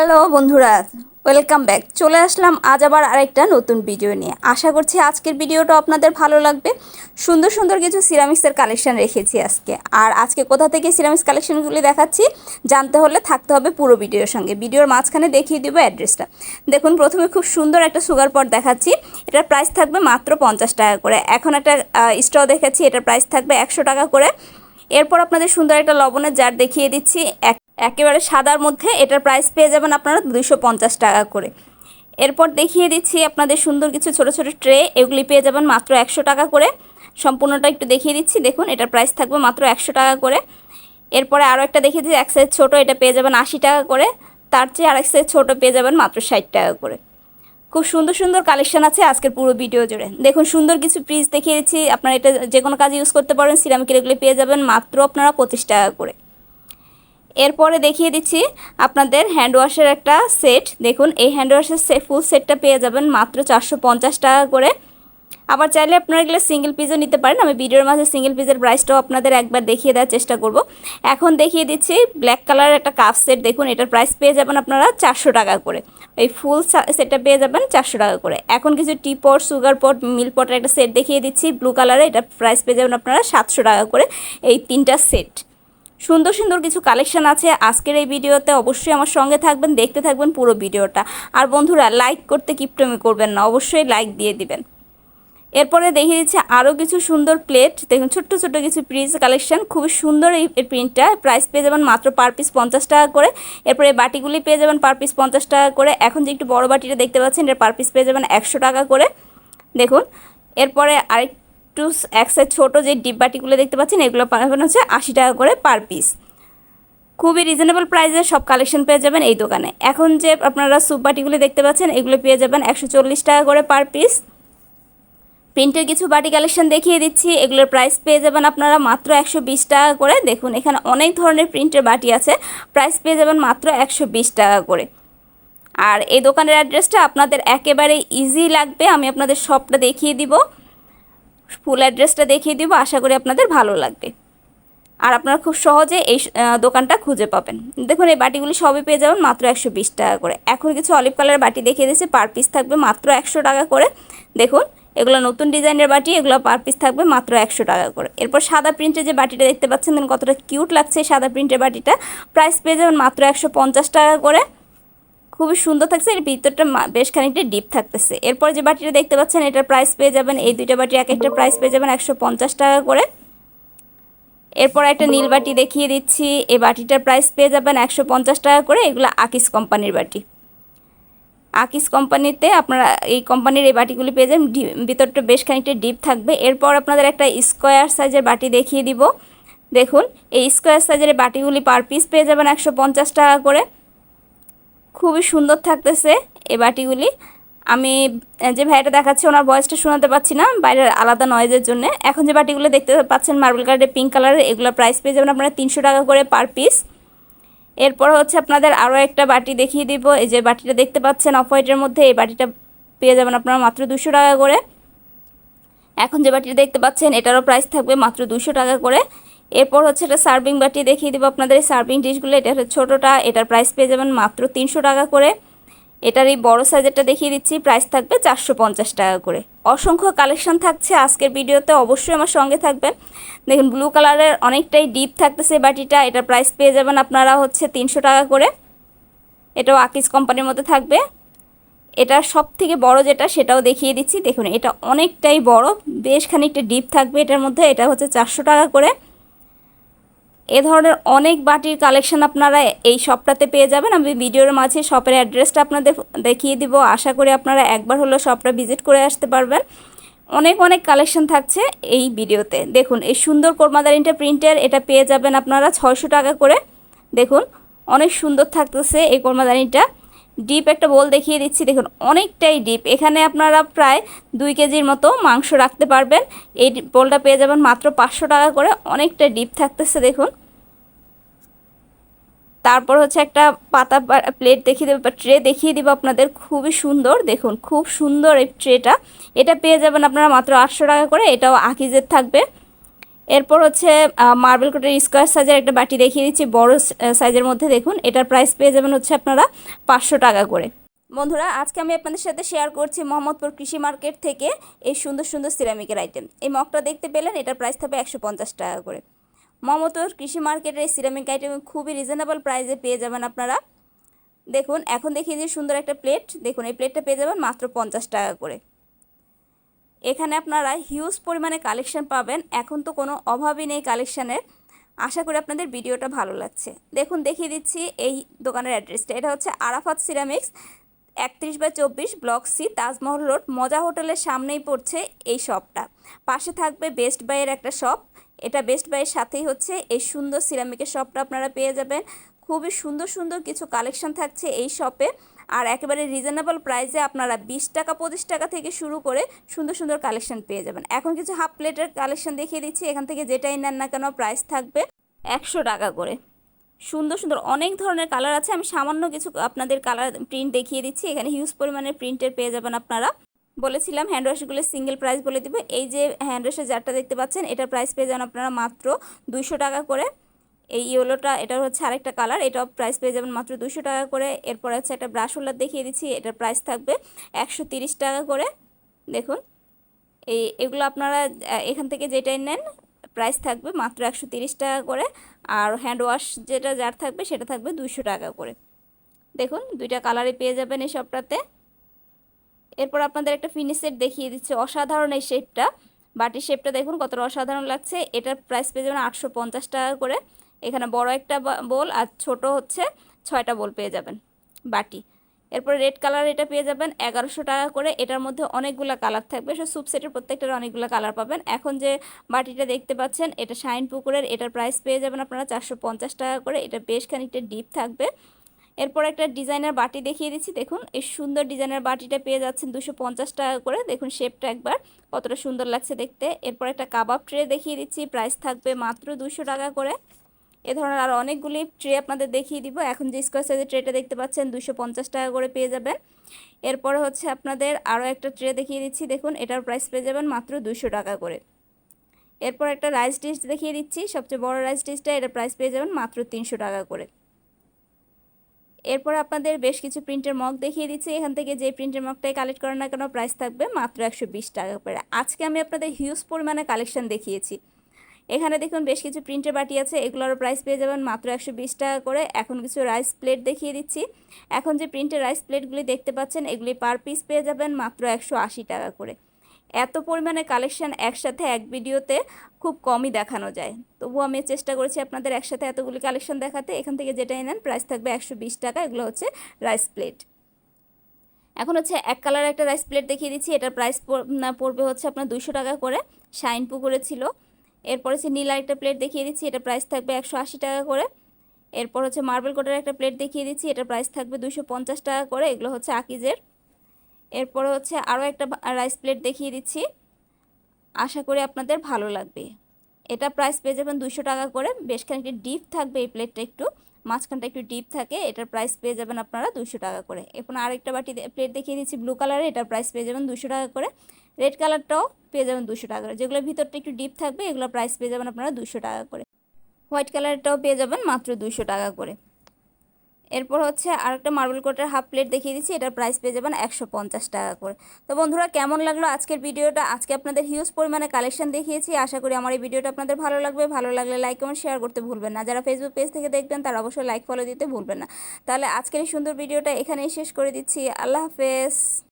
Hello বন্ধুরা, welcome back. চলে আসলাম আজ আবার আরেকটা নতুন ভিডিও নিয়ে। আশা করছি আজকের ভিডিওটা আপনাদের ভালো লাগবে। সুন্দর সুন্দর কিছু সিরামিক্সের কালেকশন রেখেছি আজকে। আর আজকে কোথা থেকে সিরামিক্স কালেকশানগুলি দেখাচ্ছি, জানতে হলে থাকতে হবে পুরো ভিডিওর সঙ্গে। ভিডিওর মাঝখানে দেখিয়ে দেবো অ্যাড্রেসটা। দেখুন, প্রথমে খুব সুন্দর একটা সুগার পট দেখাচ্ছি। এটার প্রাইস থাকবে মাত্র পঞ্চাশ টাকা করে। এখন একটা স্ট্র দেখাচ্ছি, এটার প্রাইস থাকবে একশো টাকা করে। এরপর আপনাদের সুন্দর একটা লবণের জার দেখিয়ে দিচ্ছি। এক একেবারে সাদার মধ্যে এটার প্রাইস পেয়ে যাবেন আপনারা দুইশো পঞ্চাশ টাকা করে। এরপর দেখিয়ে দিচ্ছি আপনাদের সুন্দর কিছু ছোট ছোট ট্রে এগুলি পেয়ে যাবেন মাত্র একশো টাকা করে। সম্পূর্ণটা একটু দেখিয়ে দিচ্ছি, দেখুন এটার প্রাইস থাকবে মাত্র একশো টাকা করে। এরপরে আরও একটা দেখিয়ে দিচ্ছি, এক সাইজ ছোটো, এটা পেয়ে যাবেন আশি টাকা করে। তার চেয়ে আরেক সাইজ ছোটো পেয়ে যাবেন মাত্র ষাট টাকা করে। খুব সুন্দর সুন্দর কালেকশন আছে আজকের পুরো ভিডিও জুড়ে। দেখুন সুন্দর কিছু ফ্রিজ দেখিয়ে দিচ্ছি, আপনারা এটা যে কোনো কাজে ইউজ করতে পারবেন সিরামিকের এগুলি পেয়ে যাবেন মাত্র আপনারা পঁচিশ টাকা করে। এরপরে দেখিয়ে দিচ্ছি আপনাদের হ্যান্ড ওয়াশের একটা সেট দেখুন, এই হ্যান্ড ওয়াশের ফুল সেটটা পেয়ে যাবেন মাত্র চারশো পঞ্চাশ টাকা করে। আবার চাইলে আপনারা এগুলো সিঙ্গেল পিসও নিতে পারেন। আমি ভিডিওর মাঝে সিঙ্গেল পিসের প্রাইসটাও আপনাদের একবার দেখিয়ে দেওয়ার চেষ্টা করব। এখন দেখিয়ে দিচ্ছি ব্ল্যাক কালারের একটা কাপ সেট দেখুন, এটার প্রাইস পেয়ে যাবেন আপনারা চারশো টাকা করে। এই ফুল সেটটা পেয়ে যাবেন চারশো টাকা করে। এখন কিছু টি পট সুগার পট মিল্ক পটের একটা সেট দেখিয়ে দিচ্ছি। ব্লু কালারের এটার প্রাইস পেয়ে যাবেন আপনারা সাতশো টাকা করে। এই তিনটা সেট সুন্দর সুন্দর কিছু কালেকশান আছে। আজকের এই ভিডিওতে অবশ্যই আমার সঙ্গে থাকবেন, দেখতে থাকবেন পুরো ভিডিওটা। আর বন্ধুরা লাইক করতে কিপটমি করবেন না, অবশ্যই লাইক দিয়ে দিবেন। এরপরে দেখিয়ে দিচ্ছে আরও কিছু সুন্দর প্লেট দেখুন, ছোট্ট ছোট্ট কিছু প্রিজ কালেকশান খুবই সুন্দর এই প্রিন্টটা প্রাইস পেয়ে যাবেন মাত্র পার পিস পঞ্চাশ টাকা করে। এরপরে বাটিগুলি পেয়ে যাবেন পার পিস পঞ্চাশ টাকা করে। এখন যে একটু বড় বাটিটা দেখতে পাচ্ছেন এর পার পিস পেয়ে যাবেন একশো টাকা করে। দেখুন, এরপরে আরেক একটু এক সাইজ ছোটো যে ডিপ বাটিগুলো দেখতে পাচ্ছেন, এগুলো পাবেন হচ্ছে আশি টাকা করে পার পিস খুবই রিজনেবল প্রাইসে সব কালেকশন পেয়ে যাবেন এই দোকানে। এখন যে আপনারা স্যুপ বাটিগুলি দেখতে পাচ্ছেন, এগুলো পেয়ে যাবেন একশো চল্লিশ টাকা করে পার পিস প্রিন্টের কিছু বাটি কালেকশন দেখিয়ে দিচ্ছি, এগুলোর প্রাইস পেয়ে যাবেন আপনারা মাত্র একশো বিশ টাকা করে। দেখুন, এখানে অনেক ধরনের প্রিন্টের বাটি আছে প্রাইস পেয়ে যাবেন মাত্র একশো বিশ টাকা করে। আর এই দোকানের অ্যাড্রেসটা আপনাদের একেবারে ইজি লাগবে, আমি আপনাদের সবটা দেখিয়ে দিব। ফুল অ্যাড্রেসটা দেখিয়ে দিব, আশা করি আপনাদের ভালো লাগবে। আর আপনারা খুব সহজে এই দোকানটা খুঁজে পাবেন। দেখুন, এই বাটিগুলি সবই পেয়ে যাবেন মাত্র একশো বিশ টাকা করে। এখন কিছু অলিভ কালারের বাটি দেখিয়ে দিয়েছে, পার পিস থাকবে মাত্র একশো টাকা করে। দেখুন, এগুলো নতুন ডিজাইনের বাটি, এগুলো পার পিস থাকবে মাত্র একশো টাকা করে। এরপর সাদা প্রিন্টের যে বাটিটা দেখতে পাচ্ছেন কতটা কিউট লাগছে সাদা প্রিন্টের বাটিটা। প্রাইস পেয়ে যাবেন মাত্র একশো পঞ্চাশ টাকা করে। খুবই সুন্দর থাকছে এর ভিতরটা বেশ খানিকটা ডিপ থাকতেছে। এরপর যে বাটিটা দেখতে পাচ্ছেন, এটার প্রাইস পেয়ে যাবেন, এই দুইটা বাটি এক একটা প্রাইস পেয়ে যাবেন একশো পঞ্চাশ টাকা করে। এরপর একটা নীল বাটি দেখিয়ে দিচ্ছি। এই বাটিটার প্রাইস পেয়ে যাবেন একশো পঞ্চাশ টাকা করে। এগুলো আকিস কোম্পানির বাটি। আকিস কোম্পানিতে আপনারা এই কোম্পানির এই বাটিগুলি পেয়ে যাবেন। ভিতরটা বেশ খানিকটা ডিপ থাকবে। এরপর আপনাদের একটা স্কোয়ার সাইজের বাটি দেখিয়ে দিব। দেখুন, এই স্কোয়ার সাইজের বাটিগুলি পার পিস পেয়ে যাবেন একশো পঞ্চাশ টাকা করে। খুবই সুন্দর থাকতেছে এই বাটিগুলি। আমি যে ভাইটা দেখাচ্ছি, ওনার বয়সটা শোনাতে পাচ্ছি না, বাইরের আলাদা নয়েজের জন্য। এখন যে বাটিগুলো দেখতে পাচ্ছেন মার্বেল কালারের পিঙ্ক কালারের এগুলো প্রাইস পেয়ে যাবেন আপনারা তিনশো টাকা করে পার পিস এরপর হচ্ছে আপনাদের আরও একটা বাটি দেখিয়ে দিব। এই যে বাটিটা দেখতে পাচ্ছেন অফ হোয়াইটের মধ্যে এই বাটিটা পেয়ে যাবেন আপনারা মাত্র দুশো টাকা করে। এখন যে বাটিটা দেখতে পাচ্ছেন, এটারও প্রাইস থাকবে মাত্র দুশো টাকা করে। এরপর হচ্ছে এটা সার্ভিং বাটি দেখিয়ে দেবো আপনাদের। এই সার্ভিং ডিশগুলো এটা হচ্ছে ছোটোটা, এটার প্রাইস পেয়ে যাবেন মাত্র তিনশো টাকা করে। এটার এই বড়ো সাইজেরটা দেখিয়ে দিচ্ছি প্রাইস থাকবে চারশো পঞ্চাশ টাকা করে। অসংখ্য কালেকশন থাকছে আজকের ভিডিওতে, অবশ্যই আমার সঙ্গে থাকবেন। দেখুন ব্লু কালারের অনেকটাই ডিপ থাকতেছে বাটিটা, এটার প্রাইস পেয়ে যাবেন আপনারা হচ্ছে তিনশো টাকা করে। এটাও আকিস কোম্পানির মধ্যে থাকবে। এটা সব থেকে বড় যেটা, সেটাও দেখিয়ে দিচ্ছি। দেখুন, এটা অনেকটাই বড়, বেশ খানিকটা ডিপ থাকবে এটার মধ্যে, এটা হচ্ছে চারশো টাকা করে। এ ধরনের অনেক বাটির কালেকশন আপনারা এই শপটাতে পেয়ে যাবেন। আমি ভিডিওর মাঝে শপের অ্যাড্রেসটা আপনাদের দেখিয়ে দিব। আশা করি আপনারা একবার হলো শপটা ভিজিট করে আসতে পারবেন। অনেক অনেক কালেকশন থাকছে এই ভিডিওতে। দেখুন, এই সুন্দর কর্মাদারিনটা প্রিন্টের এটা পেয়ে যাবেন আপনারা ছয়শো টাকা করে। দেখুন, অনেক সুন্দর থাকতেছে এই কোরমাদানিটা ডিপ একটা বোল দেখিয়ে দিচ্ছি। দেখুন, অনেকটাই ডিপ। এখানে আপনারা প্রায় দুই কেজির মতো মাংস রাখতে পারবেন। এই বোলটা পেয়ে যাবেন মাত্র পাঁচশো টাকা করে। অনেকটা ডিপ থাকতেছে, দেখুন। তারপর হচ্ছে একটা পাতা প্লেট দেখিয়ে দেবো, বা ট্রে দেখিয়ে দিব আপনাদের। খুবই সুন্দর, দেখুন, খুব সুন্দর এই ট্রেটা। এটা পেয়ে যাবেন আপনারা মাত্র আটশো টাকা করে। এটাও আকিজের থাকবে। এরপর হচ্ছে মার্বেল কোটের স্কোয়ার সাইজের একটা বাটি দেখিয়ে দিচ্ছি, বড় সাইজের মধ্যে দেখুন, এটার প্রাইস পেয়ে যাবেন হচ্ছে আপনারা পাঁচশো টাকা করে। বন্ধুরা, আজকে আমি আপনাদের সাথে শেয়ার করছি মোহাম্মদপুর কৃষি মার্কেট থেকে এই সুন্দর সুন্দর সিরামিকের আইটেম এই মগটা দেখতে পেলেন, এটার প্রাইস থাকবে একশো পঞ্চাশ টাকা করে। মোহাম্মদপুর কৃষি মার্কেটের এই সিরামিক আইটেম খুবই রিজনেবল প্রাইসে পেয়ে যাবেন আপনারা। দেখুন, এখন দেখিয়ে যে সুন্দর একটা প্লেট দেখুন, এই প্লেটটা পেয়ে যাবেন মাত্র পঞ্চাশ টাকা করে। এখানে আপনারা হিউজ পরিমাণে কালেকশন পাবেন। এখন তো কোনো অভাবই নেই কালেকশানের আশা করি আপনাদের ভিডিওটা ভালো লাগছে। দেখুন, দেখিয়ে দিচ্ছি এই দোকানের অ্যাড্রেসটা এটা হচ্ছে আরাফাত সিরামিক্স, একত্রিশ বাই চব্বিশ, block C, Taj Mahal road, Moja হোটেলের সামনেই পড়ছে এই শপটা পাশে থাকবে বেস্ট বাইয়ের একটা শপ এটা বেস্ট বাইয়ের সাথেই হচ্ছে এই সুন্দর সিরামিকের শপটা আপনারা পেয়ে যাবেন। খুবই সুন্দর সুন্দর কিছু কালেকশন থাকছে এই শপে আর একেবারে রিজনেবল প্রাইসে আপনারা বিশ টাকা, পঁচিশ টাকা থেকে শুরু করে সুন্দর সুন্দর কালেকশন পেয়ে যাবেন। এখন কিছু হাফ প্লেটের কালেকশন দেখিয়ে দিচ্ছি। এখান থেকে যেটাই নেন না কেন প্রাইস থাকবে একশো টাকা করে। সুন্দর সুন্দর অনেক ধরনের কালার আছে। আমি সামান্য কিছু আপনাদের কালার প্রিন্ট দেখিয়ে দিচ্ছি। এখানে হিউজ পরিমাণের প্রিন্টের পেয়ে যাবেন আপনারা। বলেছিলাম হ্যান্ড ওয়াশগুলো সিঙ্গেল প্রাইস বলে দেবে। এই যে হ্যান্ড ওয়াশের জারটা দেখতে পাচ্ছেন, এটার প্রাইস পেয়ে যাবেন আপনারা মাত্র দুইশো টাকা করে। এই ইয়েলোটা এটা হচ্ছে আরেকটা কালার, এটাও প্রাইস পেয়ে যাবেন মাত্র দুশো টাকা করে। এরপরে হচ্ছে একটা ব্রাশ হোল্ডার দেখিয়ে দিচ্ছি, এটার প্রাইস থাকবে একশো টাকা করে। দেখুন, এই, এগুলো আপনারা এখান থেকে যেটাই নেন প্রাইস থাকবে মাত্র একশো টাকা করে। আর হ্যান্ড ওয়াশ যেটা, যার থাকবে সেটা থাকবে দুশো টাকা করে। দেখুন, দুইটা কালারে পেয়ে যাবেন এই সবটাতে। এরপর আপনাদের একটা ফিনিশের দেখিয়ে দিচ্ছে, অসাধারণ এই শেপটা বাটির শেপটা দেখুন কতটা অসাধারণ লাগছে। এটার প্রাইস পেয়ে যাবেন আটশো পঞ্চাশ টাকা করে। এখানে বড় একটা বোল আর ছোট হচ্ছে ছয়টা বোল পেয়ে যাবেন, বাটি। এরপর রেড কালার এটা পেয়ে যাবেন, এগারোশো টাকা করে। এটার মধ্যে অনেকগুলো কালার থাকবে। সে সুপ সেটের প্রত্যেকটার অনেকগুলো কালার পাবেন। এখন যে বাটিটা দেখতে পাচ্ছেন, এটা শাইন পুকুরের। এটার প্রাইস পেয়ে যাবেন আপনারা চারশো পঞ্চাশ টাকা করে। এটা বেশ খানিকটা ডিপ থাকবে। এরপর একটা ডিজাইনার বাটি দেখিয়ে দিচ্ছি। দেখুন, এই সুন্দর ডিজাইনার বাটিটা পেয়ে যাচ্ছেন দুশো পঞ্চাশ টাকা করে। দেখুন শেপটা একবার। কতটা সুন্দর লাগছে দেখতে। এরপর একটা কাবাব ট্রে দেখিয়ে দিচ্ছি। প্রাইস থাকবে মাত্র দুশো টাকা করে। এ ধরনের আর অনেকগুলি ট্রে আপনাদের দেখিয়ে দিব। এখন যে স্কোয়ার সাইজের ট্রেটা দেখতে পাচ্ছেন দুশো টাকা করে পেয়ে যাবেন। এরপরে হচ্ছে আপনাদের আরও একটা ট্রে দেখিয়ে দিচ্ছি। দেখুন, এটার প্রাইস পেয়ে যাবেন মাত্র দুশো টাকা করে। এরপর একটা রাইস ডিশ দেখিয়ে দিচ্ছি। সবচেয়ে বড় রাইস ডিশটা এটার প্রাইস পেয়ে যাবেন মাত্র তিনশো টাকা করে। এরপর আপনাদের বেশ কিছু প্রিন্টের মগ দেখিয়ে দিচ্ছি। এখান থেকে যে প্রিন্টের মগটাই কালেক্ট করেন না কেন প্রাইস থাকবে মাত্র একশো বিশ টাকা করে। আজকে আমি আপনাদের হিউজ পরিমাণে কালেকশন দেখিয়েছি। এখানে দেখুন বেশ কিছু প্রিন্টের বাটি আছে, এগুলোরও প্রাইস পেয়ে যাবেন মাত্র একশো বিশ টাকা করে। এখন কিছু রাইস প্লেট দেখিয়ে দিচ্ছি। এখন যে প্রিন্টের রাইস প্লেটগুলি দেখতে পাচ্ছেন, এগুলি পার পিস পেয়ে যাবেন মাত্র একশো আশি টাকা করে। এত পরিমাণে কালেকশন একসাথে এক ভিডিওতে খুব কমই দেখানো যায়। তবুও আমি চেষ্টা করেছি আপনাদের একসাথে এতগুলি কালেকশন দেখাতে। এখান থেকে যেটাই নেন প্রাইস থাকবে একশো বিশ টাকা, এগুলো হচ্ছে রাইস প্লেট এখন হচ্ছে এক কালার একটা রাইস প্লেট দেখিয়ে দিচ্ছি। এটার প্রাইস পড়বে হচ্ছে আপনার দুশো টাকা করে। শাইন পুকুরে ছিল। এরপর হচ্ছে নীল আরেকটা প্লেট দেখিয়ে দিচ্ছি, এটা প্রাইস থাকবে একশো আশি টাকা করে। এরপর হচ্ছে মার্বেল কোটার একটা প্লেট দেখিয়ে দিচ্ছি, এটা প্রাইস থাকবে দুশো টাকা করে, এগুলো হচ্ছে আকিজের। এরপর হচ্ছে আরও একটা রাইস প্লেট দেখিয়ে দিচ্ছি, আশা করি আপনাদের ভালো লাগবে। এটা প্রাইস পেয়ে যাবেন দুশো টাকা করে, বেশ খানিকটা ডিপ থাকবে এই প্লেটটা একটু। মাঝখানটা একটু ডিপ থাকে, এটার প্রাইস পেয়ে যাবেন আপনারা দুশো টাকা করে। এখন আরেকটা বাটি প্লেট দেখিয়ে দিচ্ছি ব্লু কালারে এটার প্রাইস পেয়ে যাবেন দুশো টাকা করে। রেড কালারটাও পেয়ে যাবেন দুশো টাকা করে। যেগুলো ভিতরটা একটু ডিপ থাকবে এগুলো প্রাইস পেয়ে যাবেন আপনারা দুশো টাকা করে। হোয়াইট কালারটাও পেয়ে যাবেন মাত্র দুশো টাকা করে। এরপর হচ্ছে আর একটা মার্বেল কোটের হাফ প্লেট দেখিয়ে দিচ্ছি, এটার প্রাইস পেয়ে যাবেন একশো পঞ্চাশ টাকা করে। তো বন্ধুরা, কেমন লাগল আজকের ভিডিওটা? আজকে আপনাদের হিউজ পরিমাণে কালেকশন দেখিয়েছি। আশা করি আমার এই ভিডিওটা আপনাদের ভালো লাগবে। ভালো লাগলে লাইক কমেন্ট শেয়ার করতে ভুলবেন না। যারা ফেসবুক পেজ থেকে দেখবেন, তারা অবশ্যই লাইক ফলো দিতে ভুলবেন না। তাহলে আজকের এই সুন্দর ভিডিওটা এখানেই শেষ করে দিচ্ছি। আল্লাহ হাফেজ।